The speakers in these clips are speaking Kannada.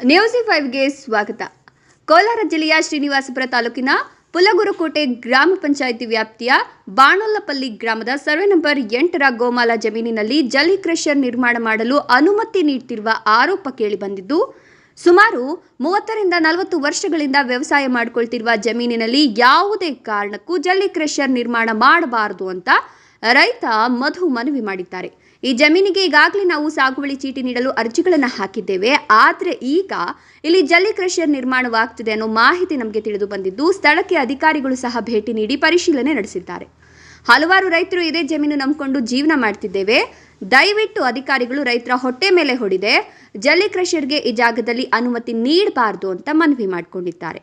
ನ್ಯೂಸ್ ಫೈವ್ಗೆ ಸ್ವಾಗತ. ಕೋಲಾರ ಜಿಲ್ಲೆಯ ಶ್ರೀನಿವಾಸಪುರ ತಾಲೂಕಿನ ಪುಲಗುರುಕೋಟೆ ಗ್ರಾಮ ಪಂಚಾಯಿತಿ ವ್ಯಾಪ್ತಿಯ ಬಾಣೊಲ್ಲಪಲ್ಲಿ ಗ್ರಾಮದ ಸರ್ವೆ ನಂಬರ್ ಎಂಟರ ಗೋಮಾಲ ಜಮೀನಿನಲ್ಲಿ ಜಲಿ ಕ್ರಷರ್ ನಿರ್ಮಾಣ ಮಾಡಲು ಅನುಮತಿ ನೀಡುತ್ತಿರುವ ಆರೋಪ ಕೇಳಿಬಂದಿದ್ದು, ಸುಮಾರು ಮೂವತ್ತರಿಂದ ನಲವತ್ತು ವರ್ಷಗಳಿಂದ ವ್ಯವಸಾಯ ಮಾಡಿಕೊಳ್ತಿರುವ ಜಮೀನಿನಲ್ಲಿ ಯಾವುದೇ ಕಾರಣಕ್ಕೂ ಜಲ್ಲಿ ಕ್ರಷರ್ ನಿರ್ಮಾಣ ಮಾಡಬಾರದು ಅಂತ ರೈತ ಮಧು ಮನವಿ ಮಾಡಿದ್ದಾರೆ. ಈ ಜಮೀನಿಗೆ ಈಗಾಗಲೇ ನಾವು ಸಾಗುವಳಿ ಚೀಟಿ ನೀಡಲು ಅರ್ಜಿಗಳನ್ನು ಹಾಕಿದ್ದೇವೆ. ಆದರೆ ಈಗ ಇಲ್ಲಿ ಜಲ್ಲಿ ಕ್ರಷರ್ ನಿರ್ಮಾಣವಾಗ್ತಿದೆ ಅನ್ನೋ ಮಾಹಿತಿ ನಮಗೆ ತಿಳಿದು ಬಂದಿದ್ದು, ಸ್ಥಳಕ್ಕೆ ಅಧಿಕಾರಿಗಳು ಸಹ ಭೇಟಿ ನೀಡಿ ಪರಿಶೀಲನೆ ನಡೆಸಿದ್ದಾರೆ. ಹಲವಾರು ರೈತರು ಇದೇ ಜಮೀನು ನಂಬಿಕೊಂಡು ಜೀವನ ಮಾಡ್ತಿದ್ದೇವೆ. ದಯವಿಟ್ಟು ಅಧಿಕಾರಿಗಳು ರೈತರ ಹೊಟ್ಟೆ ಮೇಲೆ ಹೊಡಿದೆ. ಜಲ್ಲಿ ಕ್ರಷರ್ಗೆ ಈ ಜಾಗದಲ್ಲಿ ಅನುಮತಿ ನೀಡಬಾರದು ಅಂತ ಮನವಿ ಮಾಡಿಕೊಂಡಿದ್ದಾರೆ.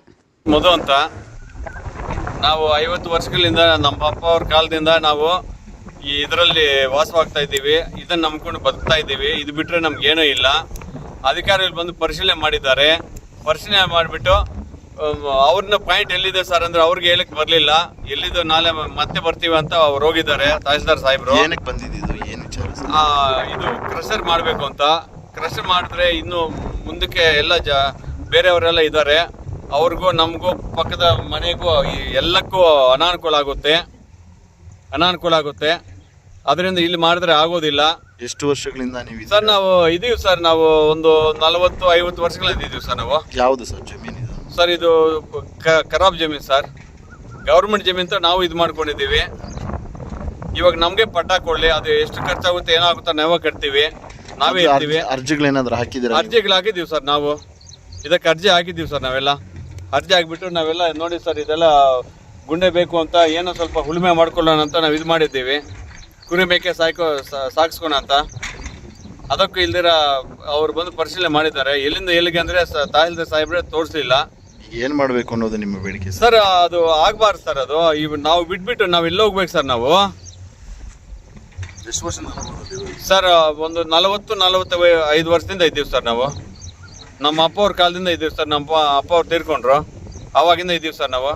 ನಾವು ಐವತ್ತು ವರ್ಷಗಳಿಂದ ನಮ್ಮ ಅಪ್ಪ ಅವ್ರ ಕಾಲದಿಂದ ನಾವು ಈ ಇದರಲ್ಲಿ ವಾಸವಾಗ್ತಾ ಇದ್ದೀವಿ. ಇದನ್ನ ನಂಬ್ಕೊಂಡು ಬದುಕ್ತಾ ಇದ್ದೀವಿ. ಇದು ಬಿಟ್ಟರೆ ನಮ್ಗೇನೂ ಇಲ್ಲ. ಅಧಿಕಾರಿಗಳು ಬಂದು ಪರಿಶೀಲನೆ ಮಾಡಿದ್ದಾರೆ. ಪರಿಶೀಲನೆ ಮಾಡಿಬಿಟ್ಟು ಅವ್ರನ್ನ ಪಾಯಿಂಟ್ ಎಲ್ಲಿದೆ ಸರ್ ಅಂದ್ರೆ ಅವ್ರಿಗೆ ಹೇಳಕ್ ಬರಲಿಲ್ಲ. ಎಲ್ಲಿದ್ದು ನಾಳೆ ಮತ್ತೆ ಬರ್ತೀವಿ ಅಂತ ಅವ್ರು ಹೋಗಿದ್ದಾರೆ ತಹಸೀಲ್ದಾರ್ ಸಾಹೇಬ್ರು. ಏನಕ್ಕೆ ಬಂದಿದ್ದು ಏನು ವಿಚಾರ ಇದು ಕ್ರಷರ್ ಮಾಡಬೇಕು ಅಂತ. ಕ್ರಷರ್ ಮಾಡಿದ್ರೆ ಇನ್ನು ಮುಂದಕ್ಕೆ ಎಲ್ಲ ಜ ಬೇರೆಯವರೆಲ್ಲ ಇದ್ದಾರೆ. ಅವ್ರಿಗೂ ನಮಗೂ ಪಕ್ಕದ ಮನೆಗೂ ಎಲ್ಲಕ್ಕೂ ಅನಾನುಕೂಲ ಆಗುತ್ತೆ. ಅನಾನುಕೂಲ ಆಗುತ್ತೆ. ಅದರಿಂದ ಇಲ್ಲಿ ಮಾಡಿದ್ರೆ ಆಗೋದಿಲ್ಲ. ಎಷ್ಟು ವರ್ಷಗಳಿಂದ ನೀವು? ಸರ್ ನಾವು ಇದೀವಿ ಸರ್ ನಾವು ಒಂದು ನಲವತ್ತು ಐವತ್ತು ವರ್ಷಗಳಿಂದ ಇದೀವಿ ಸರ್ ನಾವು. ಯಾವುದು ಸರ್ ಜಮೀನು ಇದು? ಸರ್ ಇದು ಕ- ಖರಾಬ್ ಜಮೀನು ಸರ್. ಗೌರ್ಮೆಂಟ್ ಜಮೀನು ಅಂತ ನಾವು ಇದು ಮಾಡ್ಕೊಂಡಿದ್ದೀವಿ. ಇವಾಗ ನಮಗೆ ಪಟ್ಟ ಕೊಡ್ಲಿ ಅದು ಎಷ್ಟು ಖರ್ಚಾಗುತ್ತೆ ಏನಾಗುತ್ತೆ ನಾವೇ ಕಟ್ತೀವಿ. ನಾವೇ ಅದು ಇರ್ತೀವಿ. ಅರ್ಜಿ- ಅರ್ಜಿಗಳೇನಾದ್ರೂ ಹಾಕಿದ್ದೀರಾ ಅರ್ಜಿಗಳು ಹಾಕಿದ್ದೀವಿ ಸರ್ ನಾವು. ಇದಕ್ಕೆ ಅರ್ಜಿ ಹಾಕಿದ್ದೀವಿ ಸರ್ ನಾವೆಲ್ಲ. ಅರ್ಜಿ ಹಾಕಿಬಿಟ್ಟು ನಾವೆಲ್ಲ ನೋಡಿ ಸರ್ ಇದೆಲ್ಲ ಗುಂಡೆ ಬೇಕು ಅಂತ ಏನೋ ಸ್ವಲ್ಪ ಉಳುಮೆ ಮಾಡ್ಕೊಳ್ಳೋಣ ಅಂತ ನಾವು ಇದು ಮಾಡಿದ್ದೀವಿ. ಕುರಿ ಮೇಕೆ ಸಾಯ್ಕೋ ಸಾಕ್ಸ್ಕೊಣ ಅಂತ. ಅದಕ್ಕೂ ಇಲ್ದಿರ ಅವ್ರು ಬಂದು ಪರಿಶೀಲನೆ ಮಾಡಿದ್ದಾರೆ. ಎಲ್ಲಿಂದ ಎಲ್ಲಿಗೆ ಅಂದರೆ ತಾಯಿಲ್ದ ಸಾಹೇಬ್ರೆ ತೋರಿಸಲಿಲ್ಲ. ಏನ್ ಮಾಡ್ಬೇಕು ಅನ್ನೋದು ನಿಮ್ಮ ಬೇಡಿಕೆ ಸರ್? ಸರ್ ಅದು ಆಗ್ಬಾರ್ದು ಸರ್ ಅದು. ಇವ್ ನಾವು ಬಿಟ್ಬಿಟ್ಟು ನಾವು ಎಲ್ಲ ಹೋಗ್ಬೇಕು ಸರ್ ನಾವು? ಎಷ್ಟು ವರ್ಷ ಸರ್ ಒಂದು ನಲವತ್ತು ನಲವತ್ತು ಐದು ವರ್ಷದಿಂದ ಇದ್ದೀವಿ ಸರ್ ನಾವು. ನಮ್ಮ ಅಪ್ಪ ಅವ್ರ ಕಾಲದಿಂದ ಇದ್ದೀವಿ ಸರ್. ನಮ್ಮ ಅಪ್ಪ ಅಪ್ಪ ಅವ್ರು ತೀರ್ಕೊಂಡ್ರು. ಅವಾಗಿಂದ ಇದ್ದೀವಿ ಸರ್ ನಾವು.